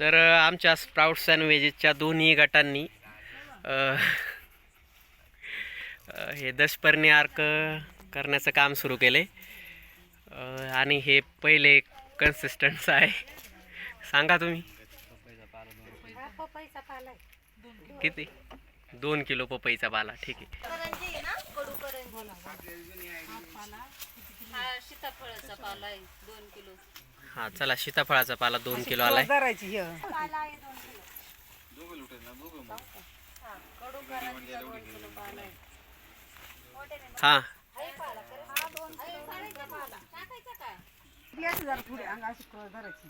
तर आमच्या sprouts and व्हेजेसच्या दोन्ही गटांनी हे दशपर्णी आर्क करण्याचं काम सुरू केले आणि हे पहिले कन्सिस्टन्स आहे. सांगा तुम्ही. पपईचा पाला आहे. किती दोन किलो पपईचा पाला. ठीक आहे हा सीताफळाचा पाला आहे दोन किलो हां. चला सीताफळाचा पाला दोन किलो आलाय धरायची.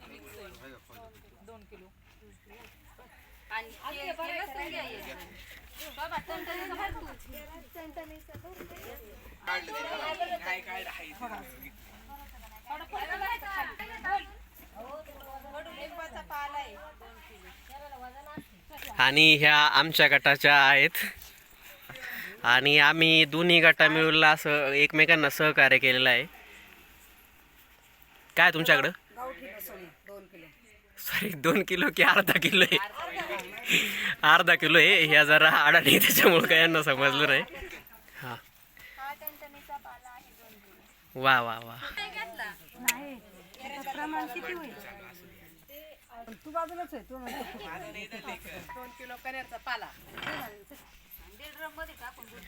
हे दोन किलो. आणि ह्या आमच्या गटाच्या आहेत. आणि आम्ही दोन्ही गटा मिळून असं एकमेकांना सहकार्य केलेलं आहे. काय तुमच्याकडं? सॉरी दोन किलो की अर्धा किलो आहे. अर्धा किलो आहे ह्या जरा अडाणी त्याच्यामुळं काय यांना समजलं नाही. हां. हा वा वा वा. नाही तू बाजूलाच आहे तू दोन किलो पाला दीड ड्रममध्ये टाकून दूध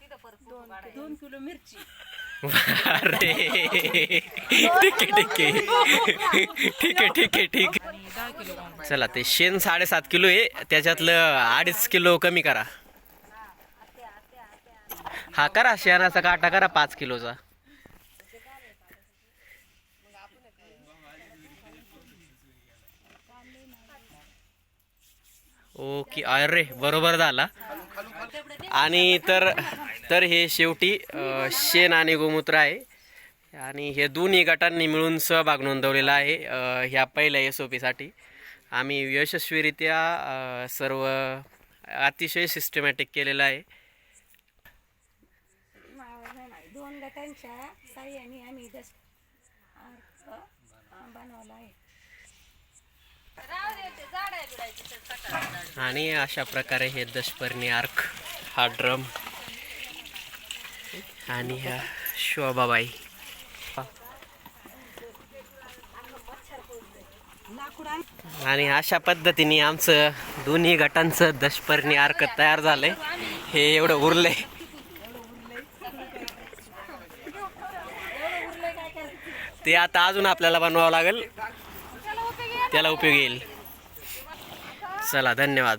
तिथं परत दोन किलो मिरची. अरे ठीक आहे ठीक आहे ठीक आहे ठीक आहे ठीक आहे चला ते शेण साडेसात किलो आहे. त्याच्यातलं अडीच किलो कमी करा. हा करा शेणाचा काटा करा पाच किलोचा. ओके अरे बरोबर झाला. आणि तर तर हे शेवटी शेण आणि गोमूत्र आहे. आणि हे दोन्ही गटांनी मिळून सहभाग नोंदवलेला आहे ह्या पहिल्या एस ओ पीसाठी आम्ही यशस्वीरित्या सर्व अतिशय सिस्टमॅटिक केलेलं आहे. दोन गटांच्या साह्याने आम्ही दस अर्क बनवला आहे. आणि अशा प्रकारे हे दशपर्णी आर्क हा ड्रम आणि ह्या शोभाबाई. आणि अशा पद्धतीने आमचं दोन्ही गटांचं दशपर्णी आर्क तयार झालंय. हे एवढं उरलंय. ते आता अजून आपल्याला बनवावं लागेल. त्याला उपयोग येईल. चला धन्यवाद.